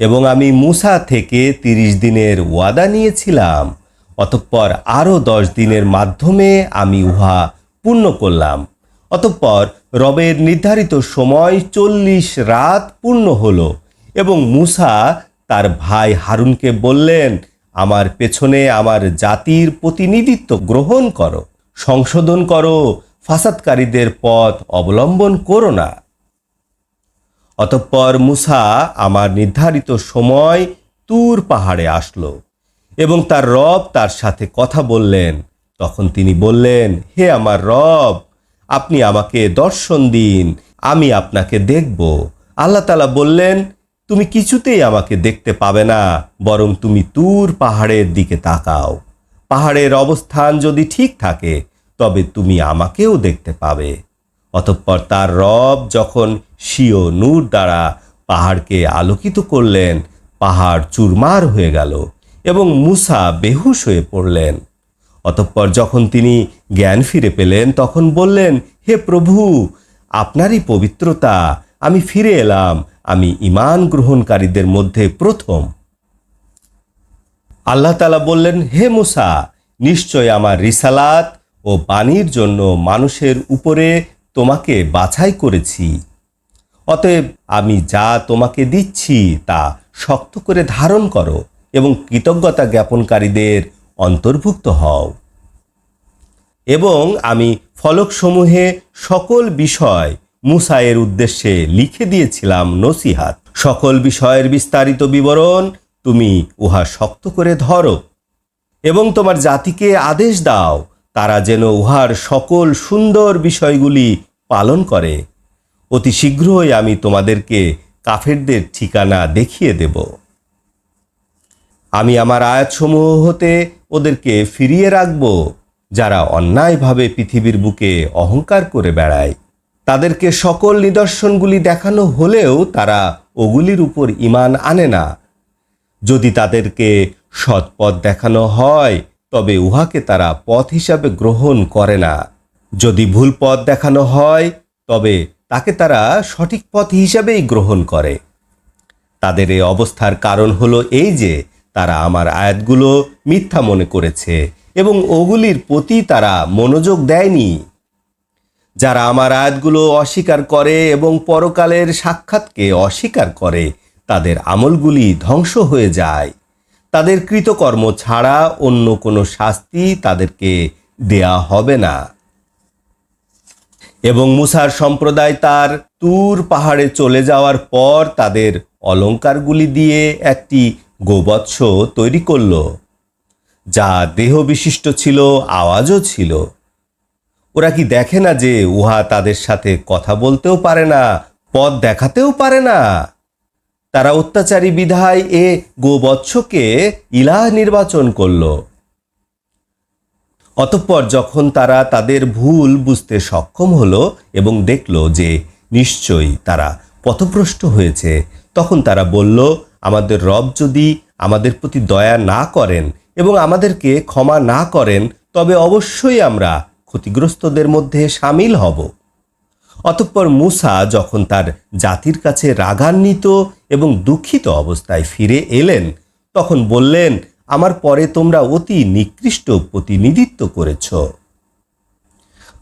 এবং আমি মুসা থেকে তিরিশ দিনের ওয়াদা নিয়েছিলাম, অতঃপর আরও দশ দিনের মাধ্যমে আমি উহা পূর্ণ করলাম। অতঃপর রবের নির্ধারিত সময় চল্লিশ রাত পূর্ণ হলো এবং মুসা তার ভাই হারুনকে বললেন, আমার পেছনে আমার জাতির প্রতিনিধিত্ব গ্রহণ করো, সংশোধন করো, ফাসাদকারীদের পথ অবলম্বন করো না। অতঃপর মুসা আমার নির্ধারিত সময় তুর পাহাড়ে আসলো এবং তার রব তার সাথে কথা বললেন। তখন তিনি বললেন, হে আমার রব, আপনি আমাকে দর্শন দিন, আমি আপনাকে দেখব। আল্লাহ তালা বললেন, তুমি কিছুতেই আমাকে দেখতে পাবে না, বরং তুমি তুর পাহাড়ের দিকে তাকাও। পাহাড়ের অবস্থান যদি ঠিক থাকে, তবে তুমি আমাকেও দেখতে পাবে। অতঃপর তার রব যখন শিও নূর দ্বারা পাহাড়কে আলোকিত করলেন, পাহাড় চুরমার হয়ে গেল এবং মুসা বেহুশ হয়ে পড়লেন। অতঃপর যখন তিনি জ্ঞান ফিরে পেলেন, তখন বললেন, হে প্রভু, আপনারই পবিত্রতা, আমি ফিরে এলাম, আমি ইমান গ্রহণকারীদের মধ্যে প্রথম। আল্লাহ তালা বললেন, হে মুসা, নিশ্চয় আমার রিসালাত ও বাণীর জন্য মানুষের উপরে তোমাকে বাছাই করেছি। অতএব আমি যা তোমাকে দিচ্ছি তা শক্ত করে ধারণ করো এবং কৃতজ্ঞতা জ্ঞাপনকারীদের অন্তর্ভুক্ত হও। এবং আমি ফলকসমূহে সকল বিষয় মুসায়ের উদ্দেশ্যে লিখে দিয়েছিলাম নসিহাত। সকল বিষয়ের বিস্তারিত বিবরণ তুমি উহা শক্ত করে ধরো এবং তোমার জাতিকে আদেশ দাও, তারা যেন উহার সকল সুন্দর বিষয়গুলি পালন করে। অতি শীঘ্রই আমি তোমাদেরকে কাফেরদের ঠিকানা দেখিয়ে দেব। আমি আমার আয়াতসমূহ হতে ওদেরকে ফিরিয়ে রাখব, যারা অন্যায়ভাবে পৃথিবীর বুকে অহংকার করে বেড়ায়। তাদেরকে সকল নিদর্শনগুলি দেখানো হলেও তারা ওগুলির উপর ইমান আনে না। যদি তাদেরকে সৎ পথ দেখানো হয়, তবে উহাকে তারা পথ হিসাবে গ্রহণ করে না। যদি ভুল পথ দেখানো হয়, তবে তাকে তারা সঠিক পথ হিসাবেই গ্রহণ করে। তাদের এই অবস্থার কারণ হলো এই যে, তারা আমার আয়াতগুলো মিথ্যা মনে করেছে এবং ওগুলির প্রতি তারা মনোযোগ দেয়নি। যারা আমার আয়াতগুলো অস্বীকার করে এবং পরকালের সাক্ষাৎকে অস্বীকার করে, তাদের আমলগুলি ধ্বংস হয়ে যায়। তাদের কৃতকর্ম ছাড়া অন্য কোনো শাস্তি তাদেরকে দেয়া হবে না। এবং মুসার সম্প্রদায় তার তুর পাহাড়ে চলে যাওয়ার পর তাদের অলঙ্কারগুলি দিয়ে একটি গোবৎস তৈরি করল, যা দেহ বিশিষ্ট ছিল, আওয়াজও ছিল। ওরা কি দেখে না যে উহা তাদের সাথে কথা বলতেও পারে না, পথ দেখাতেও পারে না? তারা অত্যাচারী বিধায় এ গোবৎসকে ইলাহ নির্বাচন করল। অতঃপর যখন তারা তাদের ভুল বুঝতে সক্ষম হলো এবং দেখল যে নিশ্চয়ই তারা পথভ্রষ্ট হয়েছে, তখন তারা বলল, আমাদের রব যদি আমাদের প্রতি দয়া না করেন এবং আমাদেরকে ক্ষমা না করেন, তবে অবশ্যই আমরা ক্ষতিগ্রস্তদের মধ্যে সামিল হব। অতঃপর মুসা যখন তার জাতির কাছে রাগান্বিত এবং দুঃখিত অবস্থায় ফিরে এলেন, তখন বললেন আমার পরে তোমরা অতি নিকৃষ্ট প্রতিনিধিত্ব করেছ।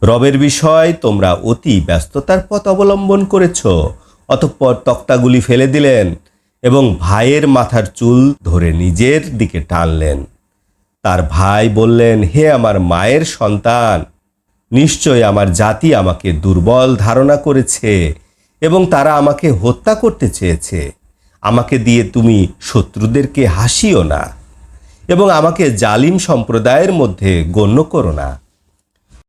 রবের বিষয় তোমরা অতি ব্যস্ততার পথ অবলম্বন করেছ, অতঃপর তক্তাগুলি ফেলে দিলেন এবং ভাইয়ের মাথার চুল ধরে নিজের দিকে টানলেন। তার ভাই বললেন, হে আমার মায়ের সন্তান, নিশ্চয় আমার জাতি আমাকে দুর্বল ধারণা করেছে এবং তারা আমাকে হত্যা করতে চেয়েছে। আমাকে দিয়ে তুমি শত্রুদেরকে হাসিও না। এবং আমাকে জালিম সম্প্রদায়ের মধ্যে গণ্য করো না।